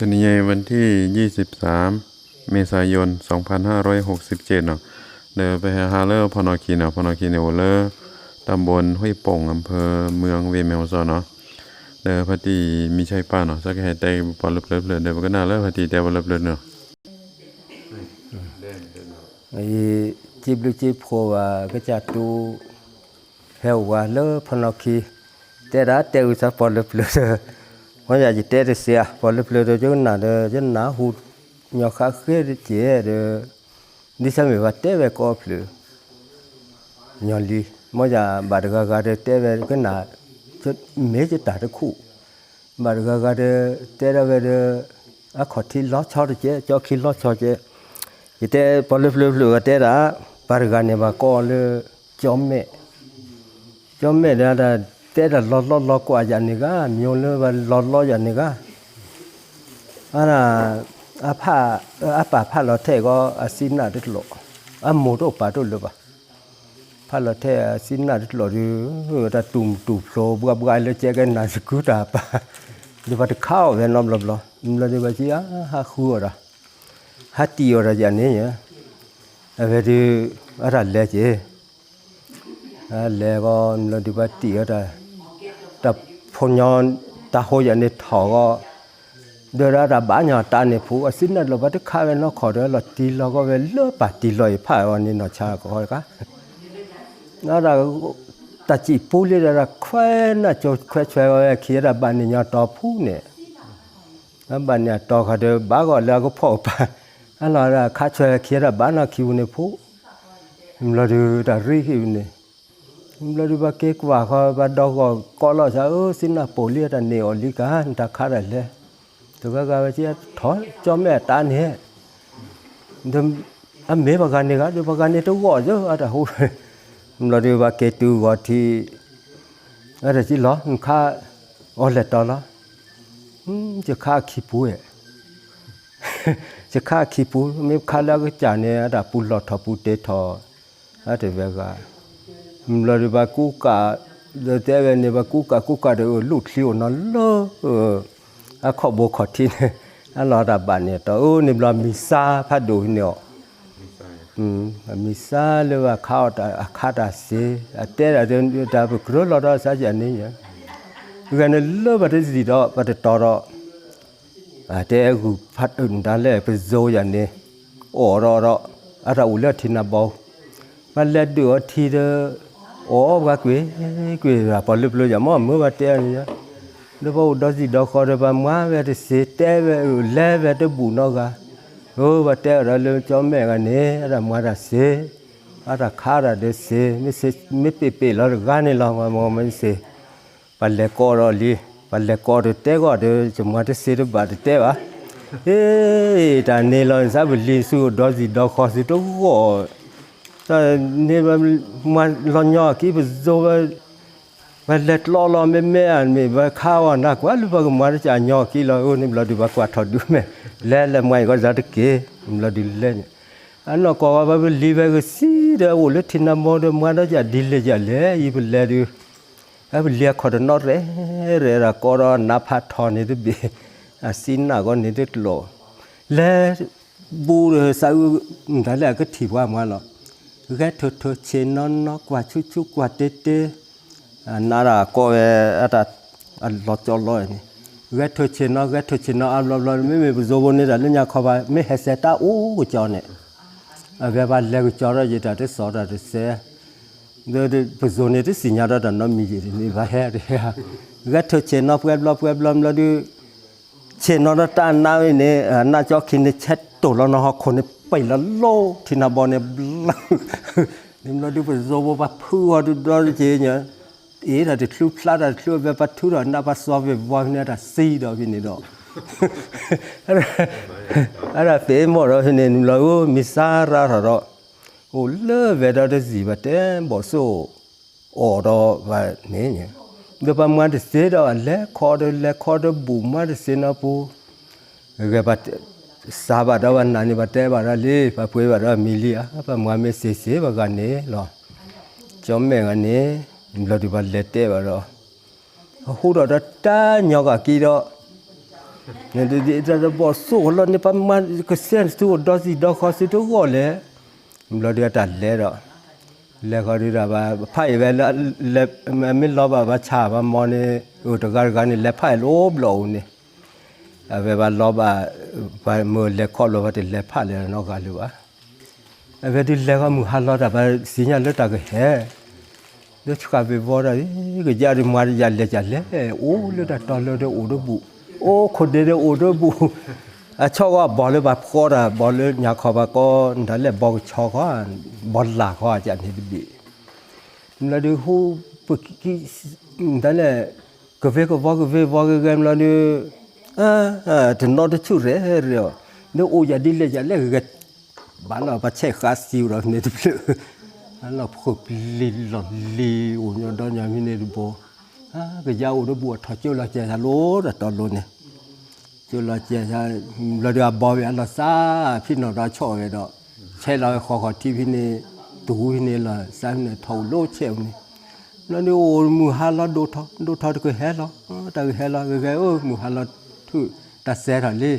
ตุนิเยวันที่ 23 เมษายน 2567เนาะเดินไปฮาเลอร์พนอคีเนาะพนอคีเนวเลอร์ตำบลห้วยป่งอำเภอเมืองเวเมลซอเนาะเดินพอดีมีชัยป้าเนาะสักแห่แต่ปอลเลอบเลยเดินก็น่าเลิศพอดีแต่ปอลเลอบเนาะไอ้จิบลูกจิบโควาก็จะดูเฮลวาเลอพนอคีแต่ละเตอุสปอลเลิบเลย bây giờ chỉ tết thì xia bỏ lớp lừa rồi chứ nào đó chứ nào hụt nhỏ khác kia thì chỉ à rồi đi xem về tết về có lừa nhỏ đi, mỗi giờ bà được gà để tết về cái nào chứ mấy chứ ta được khu bà được gà để tết về được à khó thì lót cho được chứ cho khi lót cho chứ chỉ tết bỏ lớp lừa lừa tết đã bà được gà này bà con lừa cho mẹ cho mẹ ra là แต่ละลอลอลอกว่าอย่างนี้ก็มีเรื่องว่าลอลออย่างนี้ก็อันน่ะอาผ้าอาป่าพ่าเราเทก็สินนาดิโลอันหมดอุป่าดุลบ่ผ้าเราเทสินนาดิโลดู่ตาตุ่มตุ่มโซล่บัวบัวเลยเจกันนาสกุตาป่าดูว่าเข้าวเนี่ยน้อมลบลอมลดูว่าชี้ฮักาัวละฮัตีอะไรอย่างนี้เนี่ยเวดูอะไรเลยเจอะไรก็มลดูว่าตีอะไรဖုန်ညာတဟိုရနေထောကဒရတာဘာညာတနေဖူအစစ်နဲ့လောဘတခါပဲနော်ခေါ်တယ်လောတီလောကပဲလောပါတီလောရဖာရောနေနော်ချာခေါ်ကနော်ဒါတချီပူလေရခွဲနာကြောခွဲချွဲရခေရဘာနေညာတော်ဖူးနေအဘာညာတော်ခတဲ့ဘာကလာကိုဖောက်ပါအလားရခါချွဲခေရဘာနာခီဦးနေဖူးမလို့ဒါရိခိဦးနေမလရဘကေကွာခဘဒေါကောကောလောစာအိုစင်နာပိုလီတနေော်လီကန်တခါရလေသူကကပဲချီထောကြောမဲ့တန်းနေဒမ်အမေဘကနေကဒီဘကနေတော့ကောဇအတဟုတ်မလရဘကေတူဝတီအဲ့ဒါချီလောခါအော်လက်တော်လားဟင်းချခါခိပူရဲ့ချခါခိပူမေခါလာကကြာနေအဲ့ဒါပူလော့ထပူတေထောအဲ့ဒီဘက်က la de ba ku ka de te ve ne ba ku ka ku ka de lu thi o na lo a kho bo kho thi ne a lo da ba ne to o ne la mi sa pha do ne o မိစားလောခါတာအခါတာစေအတဲတာဒါဘဂရလောတော့စားကြနေရဒီကနေ့လောဘတစီတော့ဘတတော်တော့အတဲကူဖတ်တုန်ဒါလဲပဇောရနေအော်တော့တော့အရဝလက်ထင်နဘောဘလက်တူအထီတဲ့ဩဘာကွေကွေပါပလူပလူရမမောဘတဲနီရဒဘောဒစီဒခေါ်ရပါမွားပဲတစေတဲပဲလဲပဲတဘူးနောကဟိုဘတဲရလုံးကြောမဲကနေအဲ့ဒါမွားတာစေအဲ့ဒါခါရတဲ့စေမစ်မစ်ပေပေလောကနေလောမမောမင်းစေပလေကောရလီပလေကောရတဲကောတဲ့ကျမတစေတပါတဲပါเอ๊ะตาเนลอนซาบลีซูดอซิดอคอซิโตกูနေမလောညောကိပဇောဘလက်လောလောမေမေအမေဘခါဝနာကွာလူဘကမာချာညောကိလောနိဘလဒူဘကွာထော်ဒူမေလဲလဲမိုင်ကဇတ်ကေဘလဒူလဲအနောကောဘဘလီဘကစီဒဝလထနမောဒမနာချာဒီလေချာလဲဤဘလဲဒူအဘလျာခေါ်တော့နော်ရဲရဲရာကောရနာဖတ်ထော်နေတူဘီအစင်းနာကောနေတဲ့လောလဲဘူရစာဥဒါလည်းကတိဘွားမလား ge tho tho che non no kwa chu chu kwa te te na ra ko e ata a lo cho lo ni ge tho che no ge tho che no a lo lo me me zo bo ne da le nya kho ba me he se ta u ko cho ne a ge ba le ko cho ra ye ta te so ra te se de de bu zo ne te si nya ra da no mi ye ni ba he re ha ge tho che no pwe blo pwe blo lo du che no ta na ne na cho kin ne chet to lo no ho ko ne ไปละโลที่นาบอเนี่ยนิมเราดูไปโซบว่าพูดดูดอนเจเนี่ยเอ๊ะแต่คลุพลาดคลุแบบปัทุรนาปัสวะแบบวังเนี่ยแต่ซีดอกพี่นี่ดอกအဲ့ဒါဖေးမော်တော့နေလို့မစ္စရာတော့ဟိုလဲဝဲတော့စီပါတဲ့ဘောဆိုအော်တော့ဗာနေညဒီပမာတစေတော့လဲခေါ်တယ်လဲခေါ်တယ်ဘူမာတစေနပူရကပတ်စာဘာတော့နာနေပါတဲပါတော့လေဖပွေးပါတော့မီလီအားဖမွားမဲစေစေပါကနေလောကျော်မဲကနေဘလဒီပါလက်တဲပါတော့ဟိုတော့တာညောကကီတော့နေဒီဒီတော့ဘောဆိုလောနေပါမန်ကစန်စတူဒေါစီဒေါခစီတူကိုလေဘလဒီတာလဲတော့လက်ခေါ်ရတာပါဖိုက်ပဲလက်မလောပါပါချပါမော်နေဟိုတကားကနေလက်ဖိုက်လို့ဘလို့နေဘယ်ဘာလောဘဘာမိုလေခေါ်လောဘတလေဖာလေနော်ကလူပါဘယ်ဒီလေကမူဟာလောတာဘာစညာလတာကဟဲတို့ချကဘေဘောရာကကြရမာရလေကြလေအိုးလတာတော်လို့တော့အိုးတော့ဘူးအိုးခွတဲ့အိုးတော့ဘူးအချောကဘောလေဘာခေါ်တာဘောလေညာခေါ်ပါကောဒါလေဘောချောကဘောလာခေါ်ကြနေပြီလာဒီဟူပကိဒါလေကဝေကဝကဝေဝကဂမ်လာဒီถึงนอนได้ชือเรื่อยเรื่อยเนื้อโอยาดิเลยยาเล่กัดบ้านเราประเทศคาสิวเราเนี่ยทุกเรบ้านเราพบลิลลลีอุยอนดอนยามิเนี่ยดูโบก็ยาวดูบัวทอเจ้าเราเจ้าโลดตอนโลเนี่ยเจ้าเราเจ้าเราเดือบอยันเราซาพี่น้องเราชอบเลยดอกใช่เราขอขอที่พี่เนี่ยตูพี่เนี่ยเะซสามเนี่ยทัอโลเชี่ยลเนี่ยแล้วเนี่ยโอ้มือฮาเราดูทอดูทอก็เฮเราแต่เฮลราก็แกโอ้มือฮาเราထုตัดเสียหน่อยเลย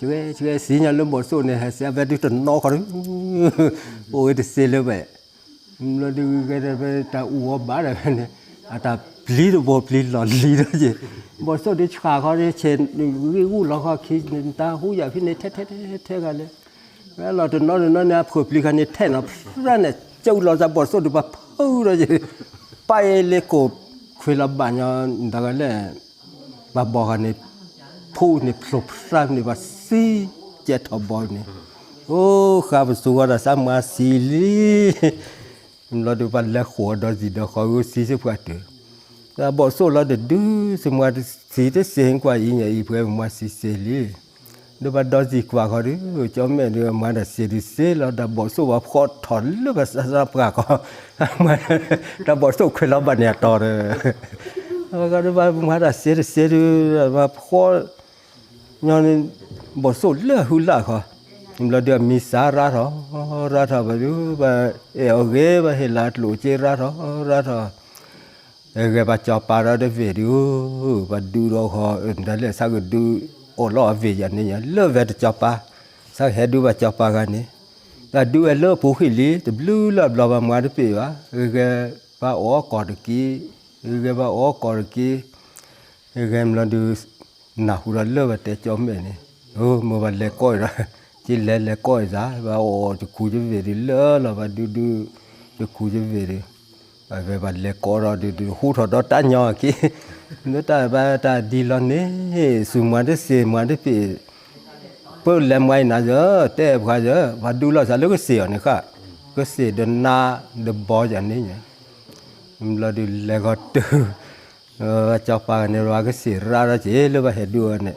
ช่วยช่วยสีเนี่ยลมบดสู้เนี่ยเสียแบบที่ต้นนอกเขาโอ้ยเสียเลยแบบเราดูกันไปตาอ้วบ้าอะไรแบบนี้อาตาพลีตัวบดพลีหลอนลีด้วยจีบดสู้ดิชาเขาเนี่ยเชนวิ่งอู้เราเขาคิดตาหูอยากพี่เนี่ยแท้แท้แท้แท้กันเลยแล้วเราตัวนอกตัวนอกเนี่ยผู้พลีกันเนี่ยแท้เรานั่นเนี่ยเจ้าเราจะบดสู้ดูแบบเพ้อเลยจีไปเลยกบคุยรับบ้านเนี่ยดังนั้นเลยแบบบอกกันเนี่ยพูนี่พลบสร้างนี่ว่าสีเจ็ดทบอยนี่โอ้ข้าพสุวรรณสามาสีลีเราดูวันละขวดอสิดอขอสีสิบกว่าตัวเราบอกสู้เราเดือดสมัยสีที่เสียงกว่าอีเนี่ยอีเพื่อนมาสีสีลีดูวันดอสีกว่าเขาดิเจ้าแม่เดือมาดัดสีดิสีเราดับบอกสู้ว่าขอถอนแล้วก็สับกาก็มาดับบอกสู้คือเราบันเนี่ยต่อเลยแล้ก็ดูวันมาดัดสีดิสีดูว่าขอนอนบทสูตเลือหุ่นละค่ะนิมลาเดียมีสาระหรอรับไปดูไปเออเก็บไปเห็ลัดลูจีรรหรอรับเอเก็บไปจับปลาเด้เวรู้ไปดูเราค่ะเดี๋ยวสักดูโอ้ล้อเวียนนีเนี่ยเลือดจับปลาสักเห็ดดูไปจับปลากันนี่แต่ดูเลือผู้ขี้ลีตบลูลาบลาบมาได้ไปวะเอเก็บไโอ้กอดกี้เอเก็บไโอ้กอดกี้เอเก็บมันดู na hu ra le te cho me ni o mo ba le ko ra ti le le ko za ba o ti ku je ve ri le la ba du du ti ku je ve ri ba ve ba le ko ra du du hu tho do ta nyo ki no ta ba ta di lo ni su ma de se ma de pe pe le mai na je te ba je ba du lo sa le ko se ni ka ko se de na de bo ja ni ni เราดูแลก็ตื่ chapa ne ra ga si ra ra je le ba he du ne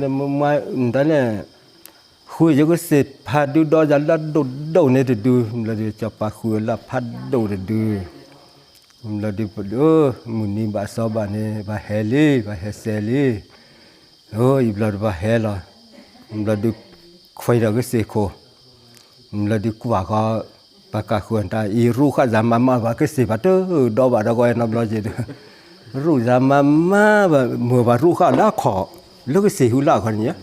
ne mo ma nda ne khu je ko se pha du do ja la do do ne du du la du chapa khu la pha do de du la du do mu ni ba so ba ne ba he le ba he se le o i bla ba he la la du khoi ra ga se ko la du ku ba ko ปากาควรตาอีรู้ข้าจามามาว่าก็สิบาทเออดอบาดอกอยนับรอจิตรู้จามามาบบเมื่อว่ารู้ข้าลาขอแล้วก็เสียหุลาคนเนี้ย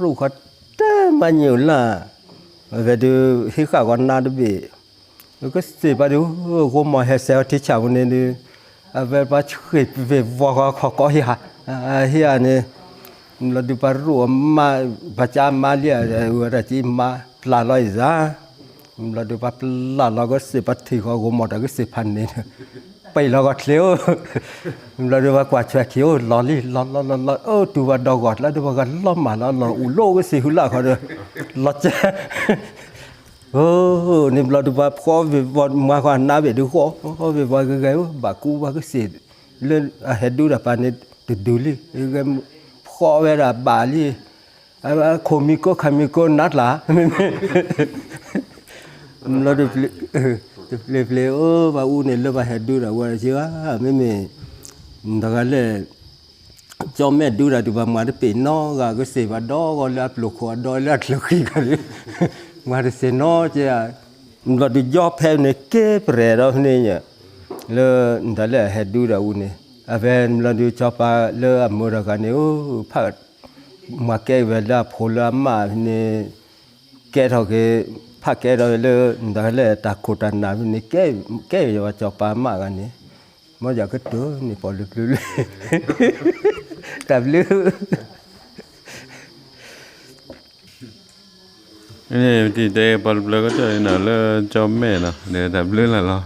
รู้ข้าเต็มันอยู่ละเวดูฮิข้าก่อนนาดูบีแล้วก็เสียไปดูกูมาเฮเซลที่ชาวเนี่ยี่เวลาช่วยเวว่าขอก็เฮียเฮียเนี่ยเราดูปรู้มาประจามาเลียเราที่มาปลาลอยจ้าเราดูปลาปลาเราก็เสียปัติข้ากูหมดก็เสียพันเนี่ยไปลกอดเลี้ยวเราดูว่ากว่าชวเขียวลอลี่ลอลลอลเออตัว่าดอกอดแล้วดูว่าล้อมมาแล้วอูโลก็สิหุ่นละเขาเดอลอจ้าโอ้นี่เราดูว่าพ่อวิบวันมาควานน้าไปดูพ่อวิบวันก็ไงบักกูบักก็สิเล่นอะเฮ็ดดูระพันนี้ติดดูลี่ยังพ่อเวลาบาลีอะไรคมิโกคามิโกนัดละเราดูเออเตเลฟลโอ้บาอูเนลบาเฮดูระวาเชอไม่เมดกเลจอมแม่ดูระดูบามาดเป็นนอกก็เสบดอกอลปลุกอดอลัดลูกีกันมาดเสนอเจอมันก็ดูยอบแพ้เนี่เก็บเปรียบเนี่ยเล้วนั่นแหละเหตุดูเราเนี่ยเอเวนมันดูชอบปลาแล้วอัมมูรากันเนี่ยโอ้พักมาเก้เวลาพลามาเนี่ยเก้เท่าแกถ้าแกเราเลนั่เแหละตะกุตันนาวินี่เกแกอยู่ว่าจอปามากันนี่มันอยากก็ตัวนี่พอลุกเลกแต่ลึกนี่ที่เดบอลเบลก็จะนั่นแหละจอมแม่นะเดี๋ยวแต่ลึกแล้ว